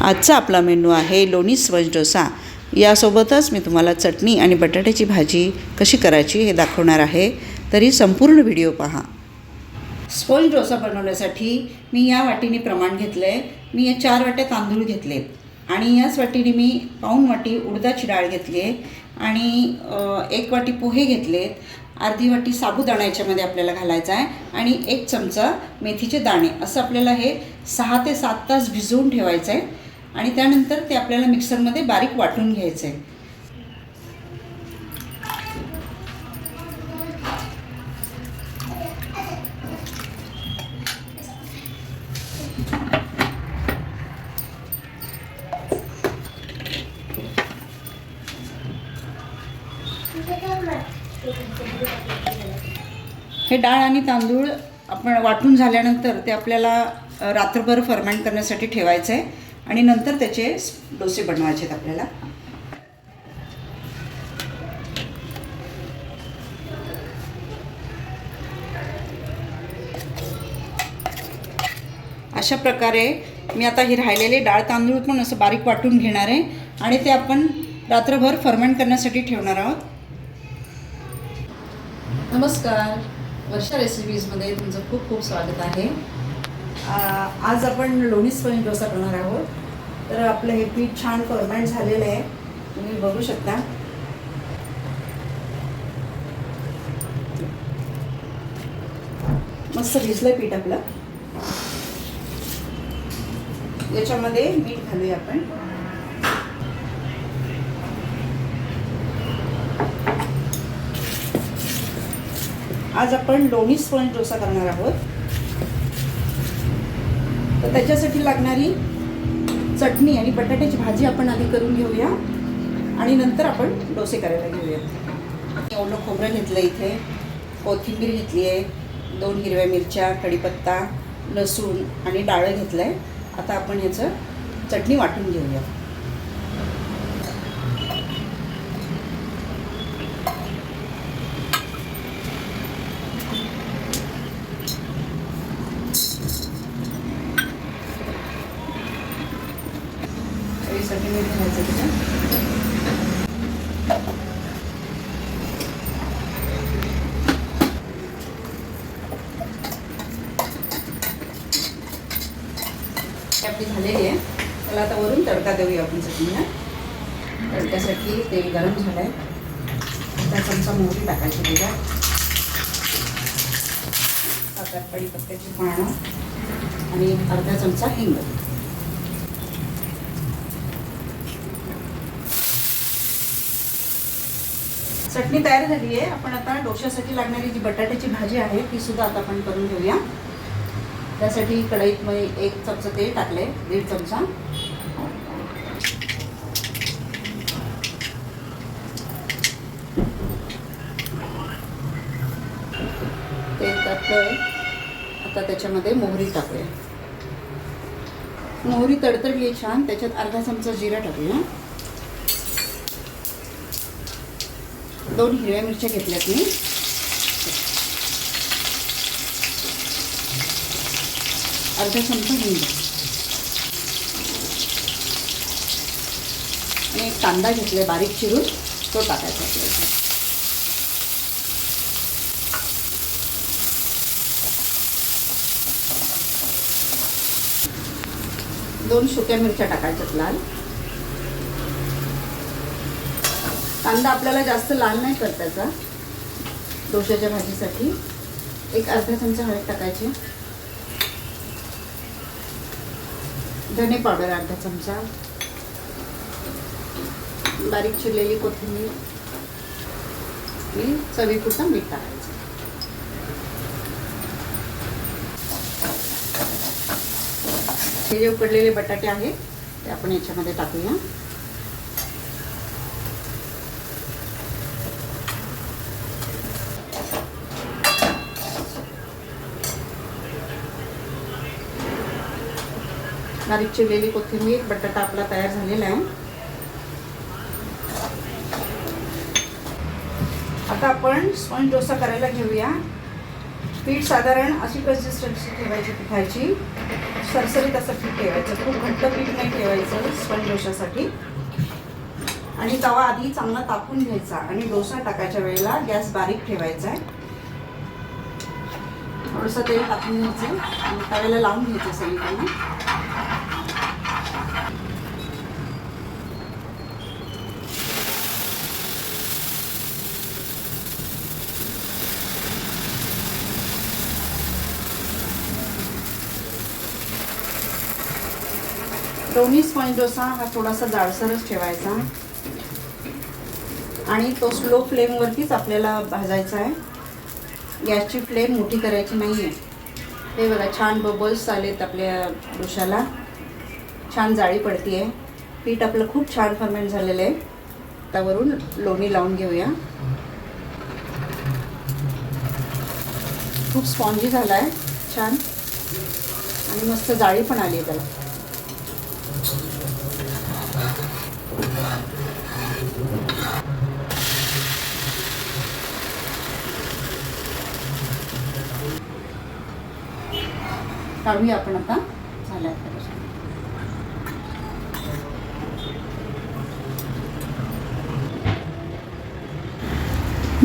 आजचा आपला मेनू आहे लोणी स्पंज डोसा. यासोबतच मी तुम्हाला चटणी आणि बटाट्याची भाजी कशी करायची हे दाखवणार आहे. तरी संपूर्ण व्हिडिओ पहा. स्पंज डोसा बनवण्यासाठी मी या वाटीने प्रमाण घेतलं आहे मी या चार वाट्या तांदूळ घेतले. आणि याच वाटीने मी पाऊण वाटी उडदाची डाळ घेतली. आहे आणि एक वाटी पोहे घेतलेत अर्धी वाटी साबुदाणा याच्यामध्ये आपल्याला घालायचा आहे. आणि एक चमचा मेथीचे दाणे. असं आपल्याला हे सहा ते सात तास भिजवून ठेवायचं आहे आणि त्यानंतर ते आपल्याला मिक्सरमध्ये बारीक वाटून घ्यायचं आहे हे डाळ आणि तांदूळ आपण वाटून झाल्यानंतर ते आपल्याला रात्रभर फर्मेंट करण्यासाठी ठेवायचं आहे आणि नंतर त्याचे डोसे बनवायचे आहेत आपल्याला. अशा प्रकारे मी आता हे राहिलेले डाळ तांदूळ पण असं बारीक वाटून घेणार आहे आणि ते आपण रात्रभर फर्मेंट करण्यासाठी ठेवणार आहोत. नमस्कार. वर्षा रेसिपीजमध्ये तुमचं खूप खूप स्वागत आहे. आज आपण लोणी स्पंज डोसा करणार आहोत. तर आपलं हे पीठ छान फर्मेंट झालेलं आहे. तुम्ही बघू शकता. मस्त भिजलं पीठ आपलं. याच्यामध्ये मीठ घालूया आपण. आज आपण लोणी स्पंज डोसा करणार आहोत. तर त्याच्यासाठी लागणारी चटणी आणि बटाट्याची भाजी आपण आधी करून घेऊया आणि नंतर आपण डोसे करायला घेऊया. एवढं खोबरं घेतलं इथे. कोथिंबीर घेतली आहे दोन हिरव्या मिरच्या कढीपत्ता लसूण आणि डाळं घेतलं आहे आता आपण ह्याचं चटणी वाटून घेऊया चवीसाठी मीठ घालायचं त्याच्यात ही आपली झालेली आहे त्याला आता वरून तडका देऊया आपण चटणीला. तडक्यासाठी तेल गरम झालं आहे आता चमचा मोहरी टाकायची त्याच्यात. सात आठ पानं आणि अर्धा चमचा हिंग. चटणी तयार झाली आहे. आपण आता डोश्यासाठी लागणारी जी बटाट्याची भाजी आहे ती सुद्धा आता आपण करून घेऊया. त्यासाठी कढईत मी एक चमचा तेल टाकले दीड चमचा. टाकलं आहे आता त्याच्यामध्ये मोहरी टाकूया. मोहरी तडतडली आहे छान. त्याच्यात अर्धा चमचा जिरा टाकूया. दोन हिरव्या मिरच्या घेतल्यात मी. अर्धा चमचा हिंग. आणि एक कांदा घेतलाय बारीक चिरून तो टाकायचा आपल्याला. दोन सुक्या मिरच्या टाकायच्यात लाल. कांदा आपल्याला जास्त लाल नाही करतायचा. डोशाच्या भाजीसाठी. एक अर्धा चमचा हळद टाकायची. धने पावडर अर्धा चमचा. बारीक चिरलेली कोथिंबीर. आणि चवीपुरतं मीठ टाकायचं. हे जे उकडलेले बटाटे आहेत ते आपण याच्यामध्ये टाकूया. बारीक चिरलेली कोथिंबीर बटाटा आपला तयार झालेला आहे. आता आपण स्पंज डोसा करायला घेऊया. पीठ साधारण अशी कन्सिस्टन्सी ठेवायची पिठाची सरसरीत असं पीठ ठेवायचं. खूप घट्ट पीठ नाही ठेवायचं स्पंज डोशासाठी. आणि तवा आधी चांगला तापून घ्यायचा आणि डोसा टाकायच्या वेळेला गॅस बारीक ठेवायचा आहे. थोडंसं तेल टाकून घ्यायचं आणि तव्याला लावून घ्यायचं सगळीकडनं. दोन्ही स्पॉंज डोसा हा थोडासा जाडसरच ठेवायचा. आणि तो स्लो फ्लेमवरतीच आपल्याला भाजायचा आहे. गॅसची फ्लेम मोठी करायची नाही आहे हे बघा छान बबल्स आलेत आपल्या डोशाला छान जाळी पडती आहे पीठ आपलं खूप छान फर्मेंट झालेलं आहे. त्यावरून लोणी लावून घेऊया. खूप स्पॉन्जी झाला आहे छान. आणि मस्त जाळी पण आली आहे त्याला. काढूया आपण आता. झाल्या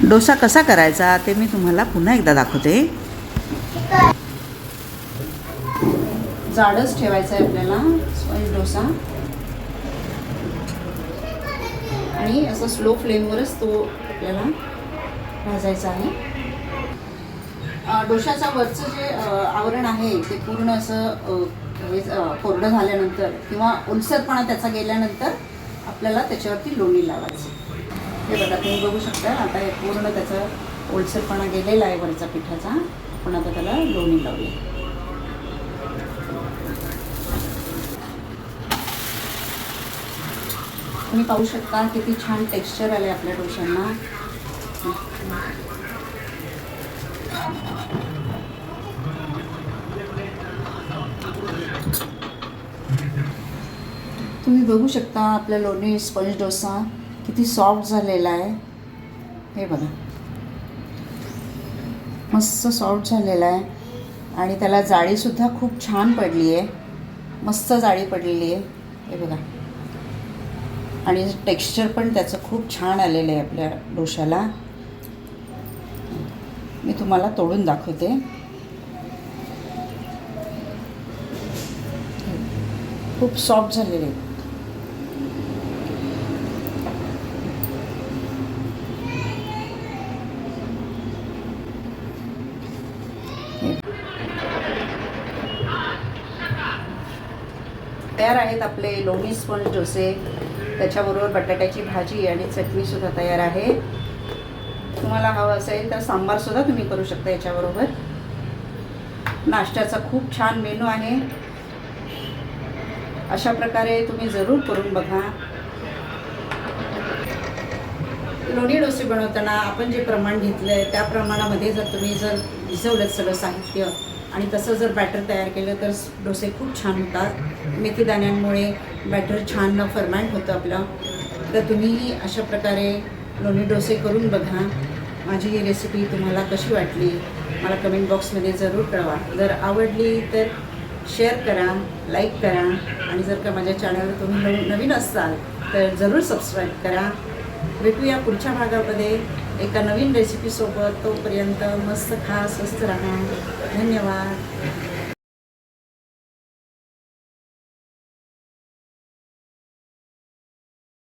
डोसा कसा करायचा ते मी तुम्हाला पुन्हा एकदा दाखवते. जाडच ठेवायचं आहे आपल्याला स्पंज डोसा आणि असं स्लो फ्लेमवरच तो आपल्याला भाजायचा आहे. डोशाचा डोशाच्या वरचं जे आवरण आहे ते पूर्ण असं हे कोरडं झाल्यानंतर किंवा उलसरपणा त्याचा गेल्यानंतर आपल्याला त्याच्यावरती लोणी लावायचं. हे बघा तुम्ही बघू शकता आता हे पूर्ण त्याचा ओलसरपणा गेलेला आहे वरचा पिठाचा. आपण आता त्याला लोणी लावूया. तुम्ही पाहू शकता किती छान टेक्स्चर आले आपल्या डोशांना तुम्ही बघू शकता आपला लोणी स्पंज डोसा किती सॉफ्ट झालेला आहे. हे बघा. मस्त सॉफ्ट झालेला आहे. आणि त्याला जाळीसुद्धा खूप छान पडली आहे मस्त जाळी पडलेली आहे हे बघा. आणि टेक्स्चर पण त्याचं खूप छान आलेलं आहे आपल्या डोशाला मी तुम्हाला तोडून दाखवते. खूप सॉफ्ट झालेले आहेत. तयार आहेत आपले लोणी स्पंज डोसे त्याच्याबरोबर बटाट्याची भाजी आणि चटणीसुद्धा तयार आहे. तुम्हाला हवं असेल तर सांबारसुद्धा तुम्ही करू शकता याच्याबरोबर. नाश्त्याचा खूप छान मेनू आहे. अशा प्रकारे तुम्ही जरूर करून बघा. लोणी डोसे बनवताना आपण जे प्रमाण घेतलं आहे त्या प्रमाणामध्ये जर तुम्ही जर भिजवलं सगळं साहित्य आणि तसं जर बॅटर तयार केलं तर डोसे खूप छान होतात. मेथीदाण्यांमुळे बॅटर छान फर्मॅन्ट होतं आपलं. तर तुम्हीही अशा प्रकारे लोणी डोसे करून बघा. माझी ही रेसिपी तुम्हाला कशी वाटली मला कमेंट बॉक्समध्ये जरूर कळवा. जर आवडली तर शेअर करा लाईक करा. आणि जर का माझ्या चॅनलवर तुम्ही नव- नवीन असाल तर जरूर सबस्क्राईब करा. भेटूया पुढच्या भागामध्ये. एका नवीन रेसिपीसोबत तोपर्यंत मस्त खा स्वस्त राहा. धन्यवाद.